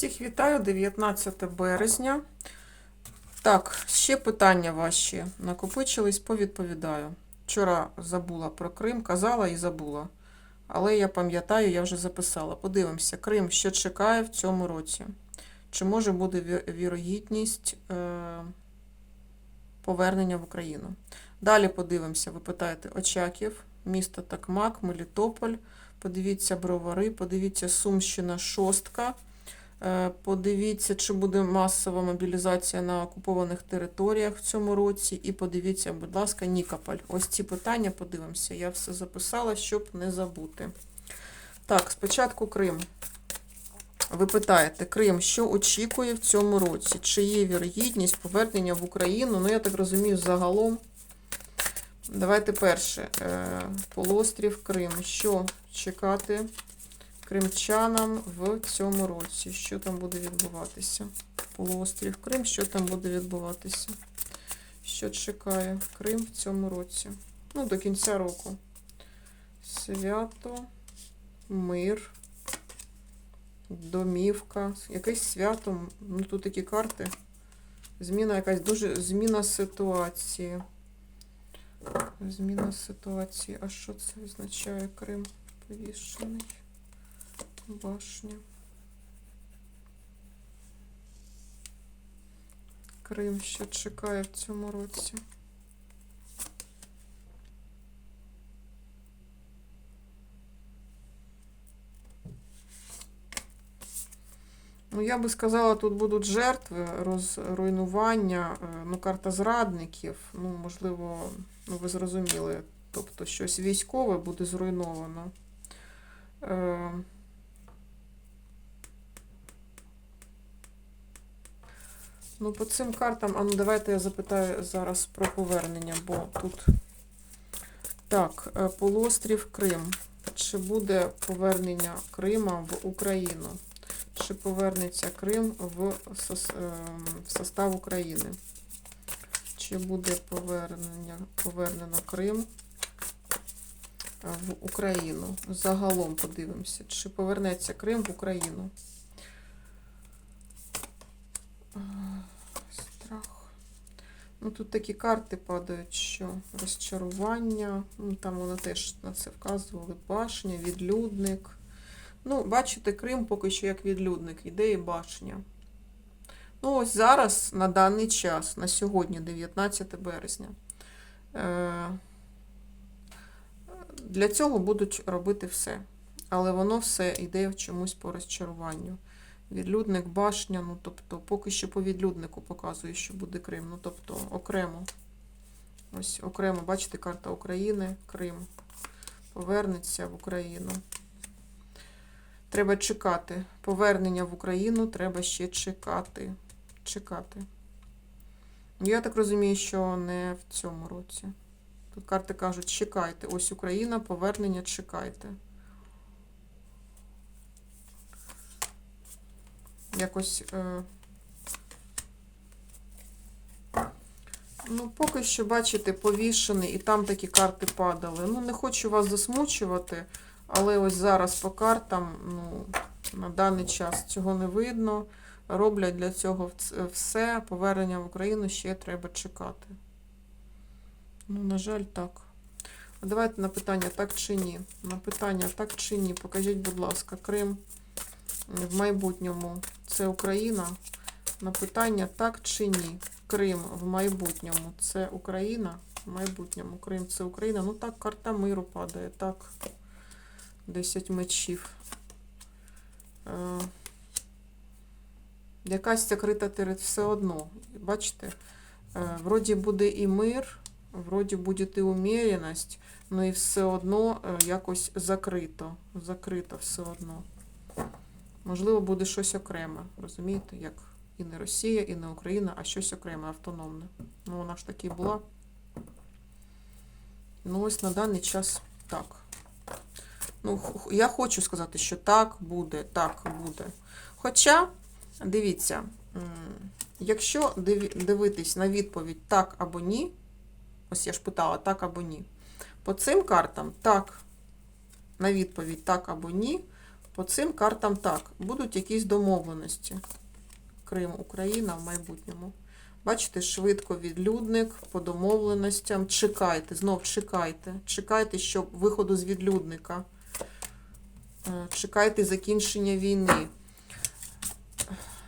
Всіх вітаю, 19 березня. Так, ще питання ваші накопичились, повідповідаю. Вчора забула про Крим, казала і забула. Але я пам'ятаю, я вже записала. Подивимося, Крим що чекає в цьому році. Чи може буде вірогідність е, повернення в Україну? Далі подивимося, ви питаєте Очаків, місто Такмак, Мелітополь. Подивіться Бровари, подивіться Сумщина, Шостка. Е, Подивіться, чи буде масова мобілізація на окупованих територіях в цьому році. І подивіться, будь ласка, Нікополь. Ось ці питання подивимося. Я все записала, щоб не забути. Так, спочатку Крим. Ви питаєте, Крим, що очікує в цьому році? Чи є вірогідність повернення в Україну? Ну, я так розумію, загалом. Давайте перше. Е, Полуострів Крим. Що чекати кримчанам в цьому році? Що там буде відбуватися? Полуострів Крим, що там буде відбуватися? Що чекає Крим в цьому році? Ну, до кінця року. Свято, мир, домівка, якесь свято. Ну, тут такі карти. Зміна якась дуже зміна ситуації. Зміна ситуації. А що це означає Крим повішений? Башня. Крим що чекає в цьому році. Ну, я би сказала, тут будуть жертви, розруйнування, е, ну, карта зрадників, ну, можливо, ну, ви зрозуміли, тобто щось військове буде зруйновано. Е, Ну, по цим картам, а ну давайте я запитаю зараз про повернення, бо тут. Так, е, полуострів Крим. Чи буде повернення Крима в Україну? Чи повернеться Крим в, в состав України? Чи буде повернення, повернено Крим е, в Україну? Загалом подивимося, чи повернеться Крим в Україну? Страх. Ну, тут такі карти падають, що розчарування, ну, там вони теж на це вказували, башня, відлюдник. Ну, бачите, Крим поки що як відлюдник, іде і башня. Ну, ось зараз, на даний час, на сьогодні, 19 березня. Е, Для цього будуть робити все. Але воно все йде в чомусь по розчаруванню. Відлюдник, башня, ну тобто, поки що по відлюднику показує, що буде Крим. Ну, тобто, окремо. Ось окремо, бачите, карта України, Крим. Повернеться в Україну. Треба чекати. Повернення в Україну треба ще чекати. Чекати. Я так розумію, що не в цьому році. Тут карти кажуть, чекайте. Ось Україна, повернення, чекайте. Якось. Е... Ну, поки що, бачите, повішений, і там такі карти падали. Ну, не хочу вас засмучувати, але ось зараз по картам, ну, на даний час цього не видно. Роблять для цього все. Повернення в Україну ще треба чекати. Ну, на жаль, так. Давайте на питання так чи ні. На питання так чи ні. Покажіть, будь ласка, Крим в майбутньому це Україна. На питання так чи ні. Крим в майбутньому це Україна. В майбутньому Крим це Україна. Ну так, карта миру падає. Так. 10 мечів. Е, якась закрита територія все одно. Бачите? Е, вроді буде і мир, вроді буде і уміреність, але і все одно е, якось закрито. Закрито все одно. Можливо, буде щось окреме, розумієте, як і не Росія, і не Україна, а щось окреме, автономне. Ну, вона ж таки була. Ну, ось на даний час так. Ну, я хочу сказати, що так буде, так буде. Хоча, дивіться, якщо дивитись на відповідь так або ні, ось я ж питала так або ні, по цим картам так, на відповідь так або ні, По цим картам так. Будуть якісь домовленості. Крим, Україна в майбутньому. Бачите, швидко відлюдник по домовленостям. Чекайте, знов чекайте. Чекайте, щоб виходу з відлюдника. Е, Чекайте закінчення війни.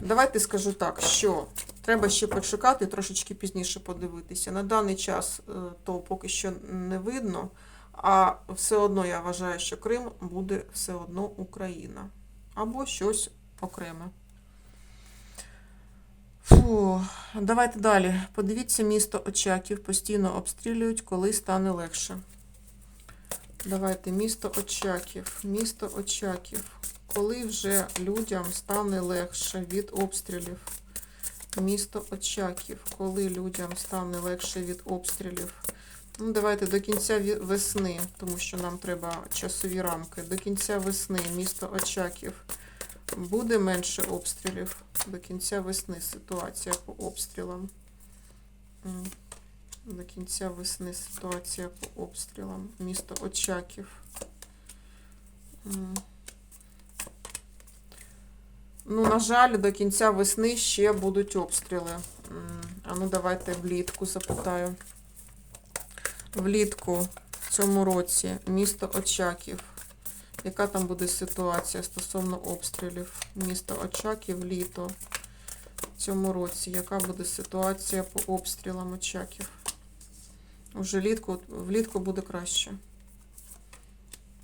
Давайте скажу так, що треба ще почекати, трошечки пізніше подивитися. На даний час е, то поки що не видно, а все одно я вважаю, що Крим буде все одно Україна. Або щось окреме. Фу, давайте далі. Подивіться, місто Очаків постійно обстрілюють, коли стане легше. Давайте, місто Очаків. Місто Очаків. Коли вже людям стане легше від обстрілів. Місто Очаків. Коли людям стане легше від обстрілів. Ну, давайте до кінця весни, тому що нам треба часові рамки. До кінця весни місто Очаків. Буде менше обстрілів до кінця весни. Ситуація по обстрілам. До кінця весни ситуація по обстрілам. Місто Очаків. Ну, на жаль, до кінця весни ще будуть обстріли. А ну давайте влітку запитаю. Влітку в цьому році місто Очаків. Яка там буде ситуація стосовно обстрілів? Місто Очаків, літо. В цьому році. Яка буде ситуація по обстрілам Очаків? Уже влітку, влітку буде краще.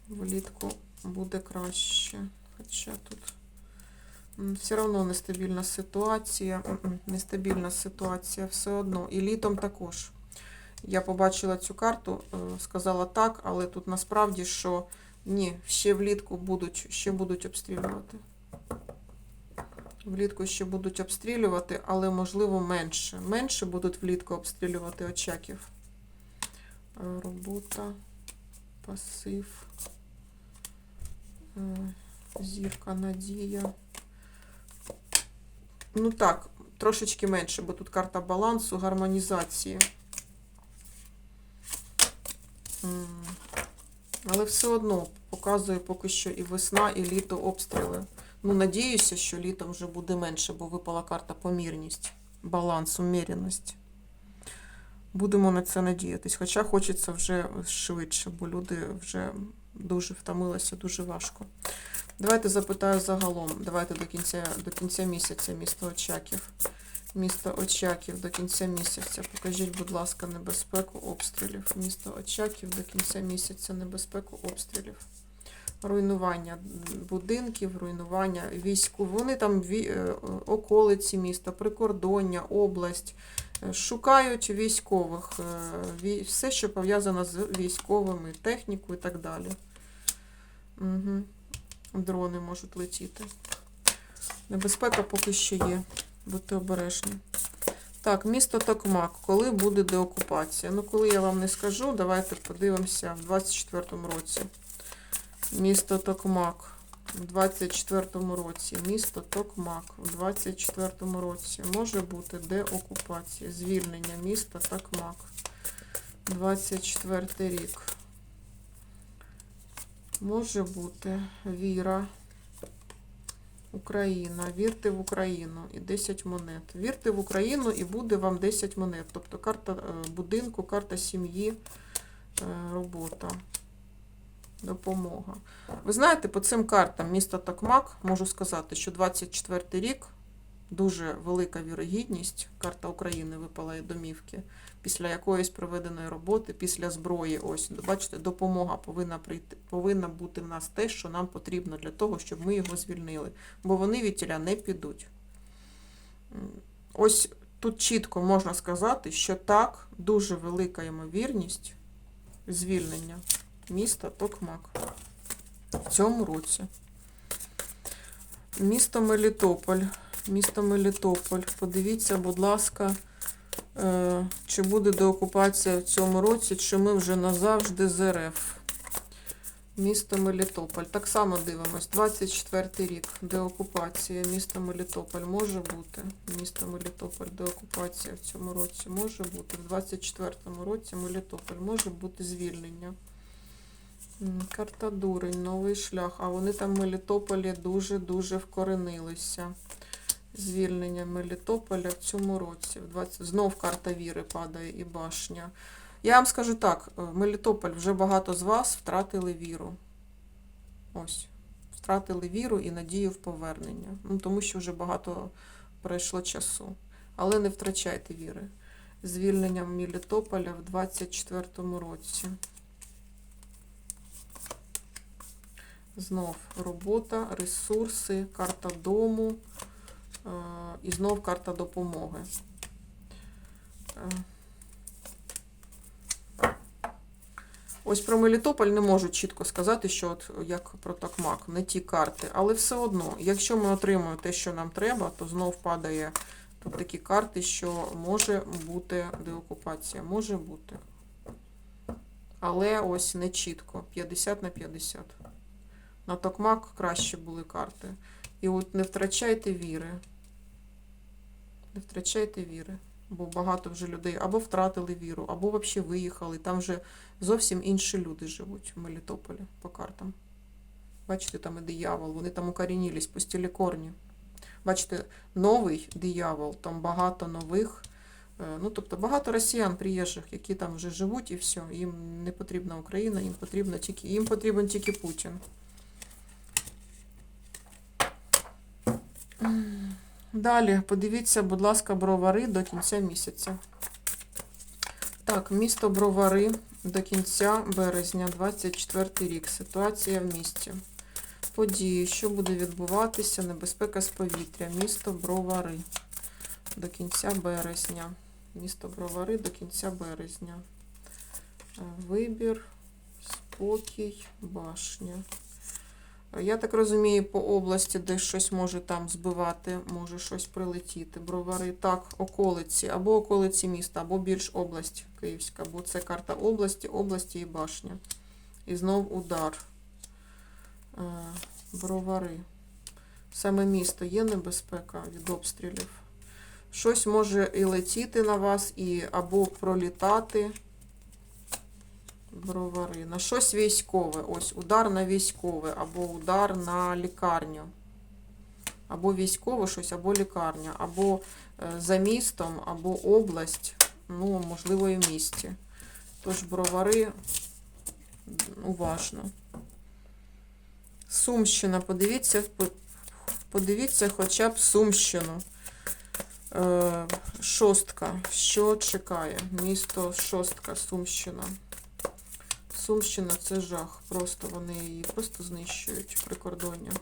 Влітку буде краще. Хоча тут все одно нестабільна ситуація. Нестабільна ситуація все одно. І літом також. Я побачила цю карту, е, сказала так, але тут насправді, що ні, ще влітку будуть, ще будуть обстрілювати. Влітку ще будуть обстрілювати, але можливо менше. Менше будуть влітку обстрілювати очаків. Е, Робота, пасив, е, зірка, надія. Ну так, трошечки менше, бо тут карта балансу, гармонізації. Але все одно показує поки що і весна, і літо обстріли. Ну, надіюся, що літом вже буде менше, бо випала карта помірність, баланс, уміряність. Будемо на це надіятись. Хоча хочеться вже швидше, бо люди вже дуже втомилися, дуже важко. Давайте запитаю загалом. Давайте до кінця, до кінця місяця місто Очаків. Місто Очаків до кінця місяця. Покажіть, будь ласка, небезпеку обстрілів. Місто Очаків до кінця місяця небезпеку обстрілів. Руйнування будинків, руйнування війську. Вони там е, околиці міста, прикордоння, область. Е, Шукають військових, е, все, що пов'язано з військовими, техніку і так далі. Угу. Дрони можуть летіти. Небезпека поки що є. Будьте обережні. Так, місто Токмак. Коли буде деокупація? Ну, коли я вам не скажу, давайте подивимося в 24-му році. Місто Токмак. В 24-му році. Місто Токмак. В 24-му році. Може бути деокупація. Звільнення міста Токмак. 24 рік. Може бути віра. Україна. Вірте в Україну і 10 монет. Вірте в Україну і буде вам 10 монет. Тобто карта е, будинку, карта сім'ї, е, робота, допомога. Ви знаєте, по цим картам міста Токмак можу сказати, що 24 рік дуже велика вірогідність. Карта України випала і домівки. Після якоїсь проведеної роботи, після зброї, ось, бачите, допомога повинна прийти, повинна бути в нас те, що нам потрібно для того, щоб ми його звільнили. Бо вони від тіля не підуть. Ось тут чітко можна сказати, що так, дуже велика ймовірність звільнення міста Токмак в цьому році. Місто Мелітополь. Місто Мелітополь. Подивіться, будь ласка, е, чи буде деокупація в цьому році, чи ми вже назавжди з РФ. Місто Мелітополь. Так само дивимось. 24 рік. Деокупація. Місто Мелітополь може бути. Місто Мелітополь. Деокупація в цьому році може бути. В 24 році Мелітополь може бути звільнення. Карта дурень, новий шлях. А вони там в Мелітополі дуже-дуже вкоренилися. Звільнення Мелітополя в цьому році. В 20... Знов карта віри падає і башня. Я вам скажу так: е, Мелітополь вже багато з вас втратили віру. Ось. Втратили віру і надію в повернення. Ну, тому що вже багато пройшло часу. Але не втрачайте віри. Звільнення Мелітополя в 24-му році. Знов робота, ресурси, карта дому і знов карта допомоги. Ось про Мелітополь не можу чітко сказати, що от як про Токмак, не ті карти. Але все одно, якщо ми отримуємо те, що нам треба, то знов падає тут такі карти, що може бути деокупація. Може бути. Але ось не чітко. 50 на 50. На Токмак краще були карти. І от не втрачайте віри. Не втрачайте віри. Бо багато вже людей або втратили віру, або взагалі виїхали. Там вже зовсім інші люди живуть в Мелітополі по картам. Бачите, там і диявол, вони там укорінились, пустили корні. Бачите, новий диявол, там багато нових. е, Ну, тобто багато росіян приїжджих, які там вже живуть, і все. Їм не потрібна Україна, їм потрібна тільки, їм потрібен тільки Путін. Далі, подивіться, будь ласка, бровари до кінця місяця. Так, місто Бровари до кінця березня, 24 рік. Ситуація в місті. Події, що буде відбуватися, небезпека з повітря. Місто Бровари до кінця березня. Місто Бровари до кінця березня. Вибір, спокій, башня. Я так розумію, по області, де щось може там збивати, може щось прилетіти. Бровари, так, околиці, або околиці міста, або більш область Київська, бо це карта області, області і башня. І знов удар. Е, Бровари. Саме місто є небезпека від обстрілів. Щось може і летіти на вас, і або пролітати. Бровари. На щось військове. Ось удар на військове, або удар на лікарню. Або військове щось, або лікарня, або е, за містом, або область, ну, можливо, і в місті. Тож бровари уважно. Сумщина, подивіться, подивіться хоча б Сумщину. Е, шостка. Що чекає? Місто Шостка, Сумщина. Сумщина це жах. Просто вони її просто знищують прикордоння.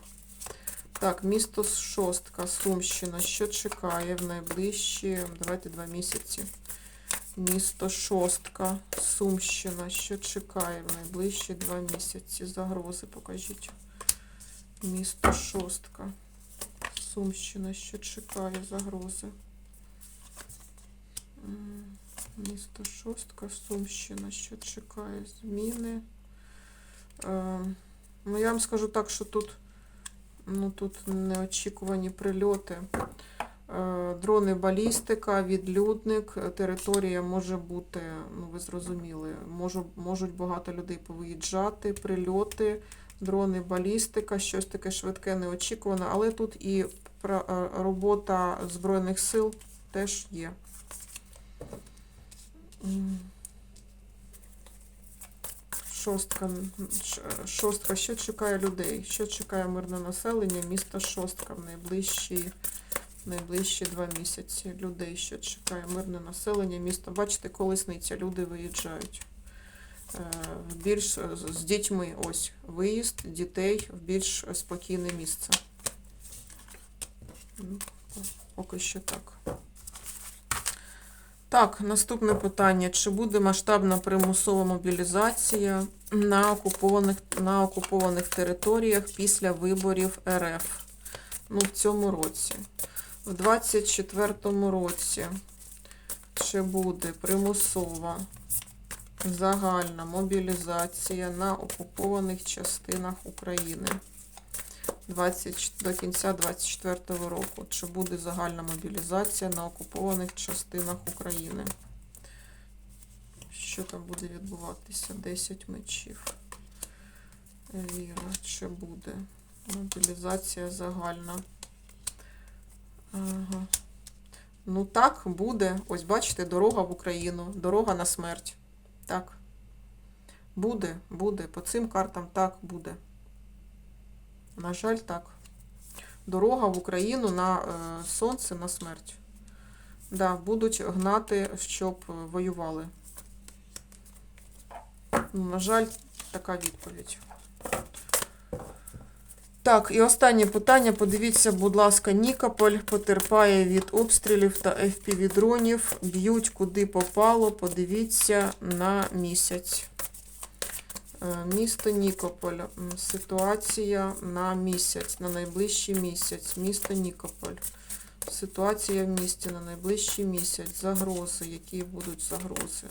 Так, місто Шостка, Сумщина. Що чекає в найближчі, давайте два місяці. Місто Шостка, Сумщина. Що чекає в найближчі два місяці? Загрози покажіть. Місто Шостка. Сумщина. Що чекає загрози? Місто Шостка, Сумщина. Що чекає? Зміни. Е, ну, я вам скажу так, що тут, ну, тут неочікувані прильоти. Е, Дрони балістика, відлюдник, територія може бути, ну ви зрозуміли, можу, можуть багато людей повиїжджати, прильоти, дрони балістика, щось таке швидке, неочікуване, але тут і е, робота Збройних сил теж є. Шостка. Шостка. Що чекає людей? Що чекає мирне населення? Міста Шостка в найближчі, найближчі два місяці. Людей, що чекає мирне населення, місто. Бачите, колесниця, люди виїжджають. Е, більш е, з з дітьми ось виїзд дітей в більш спокійне місце. Поки що так. Так, наступне питання. Чи буде масштабна примусова мобілізація на окупованих, на окупованих територіях після виборів РФ? Ну, в цьому році. В 24-му році чи буде примусова загальна мобілізація на окупованих частинах України? 20, до кінця 24 року. Чи буде загальна мобілізація на окупованих частинах України? Що там буде відбуватися? 10 мечів. Віра, чи буде? Мобілізація загальна. Ага. Ну так, буде. Ось бачите, дорога в Україну, дорога на смерть. Так. Буде, буде. По цим картам так буде. На жаль, так. Дорога в Україну на е, сонце, на смерть. Да, будуть гнати, щоб е, воювали. Ну, на жаль, така відповідь. Так, і останнє питання. Подивіться, будь ласка, Нікополь потерпає від обстрілів та FPV-дронів. Б'ють куди попало. Подивіться на місяць. Е, Місто Нікополь. Ситуація на місяць, на найближчий місяць. Місто Нікополь. Ситуація в місті на найближчий місяць. Загрози. Які будуть загрози?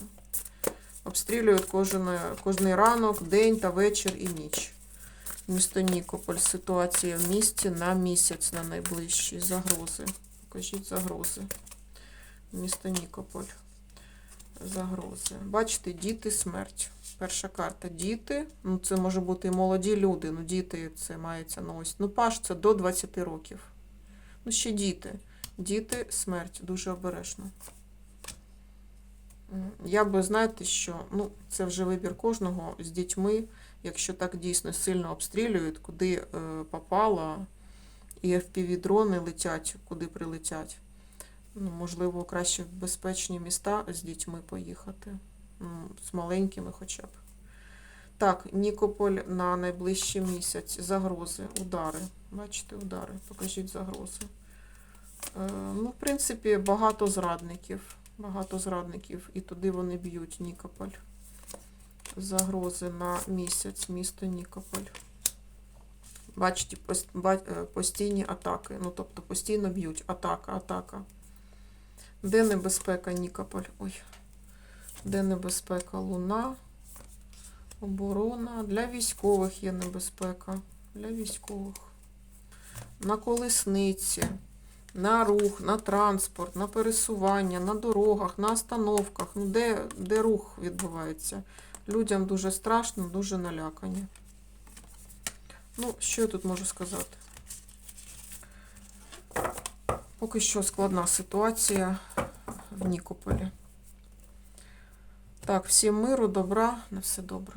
Обстрілюють кожен, кожний ранок, день та вечір і ніч. Місто Нікополь. Ситуація в місті на місяць на найближчий. Загрози. Покажіть загрози. Місто Нікополь. Загрози. Бачите, діти, смерть. Перша карта діти. Ну, це може бути і молоді люди. Ну, діти це мається на ось. Ну, паш це до 20 років. Ну, ще діти. Діти, смерть. Дуже обережно. Я би, знаєте, що ну, це вже вибір кожного з дітьми, якщо так дійсно сильно обстрілюють, куди е, попало, і FPV-дрони летять, куди прилетять. Ну, можливо, краще в безпечні міста з дітьми поїхати. М, З маленькими хоча б. Так, Нікополь на найближчий місяць. Загрози, удари. Бачите, удари. Покажіть загрози. Е, ну, в принципі, багато зрадників. Багато зрадників. І туди вони б'ють Нікополь. Загрози на місяць, місто Нікополь. Бачите, е, постійні атаки. Ну, тобто постійно б'ють. Атака, атака. Де небезпека Нікополь? Ой. Де небезпека Луна? Оборона. Для військових є небезпека. Для військових. На колесниці, на рух, на транспорт, на пересування, на дорогах, на остановках. Ну, де, де рух відбувається? Людям дуже страшно, дуже налякані. Ну, що я тут можу сказати? Поки що складна ситуація в Нікополі. Так, всім миру, добра, на все добре.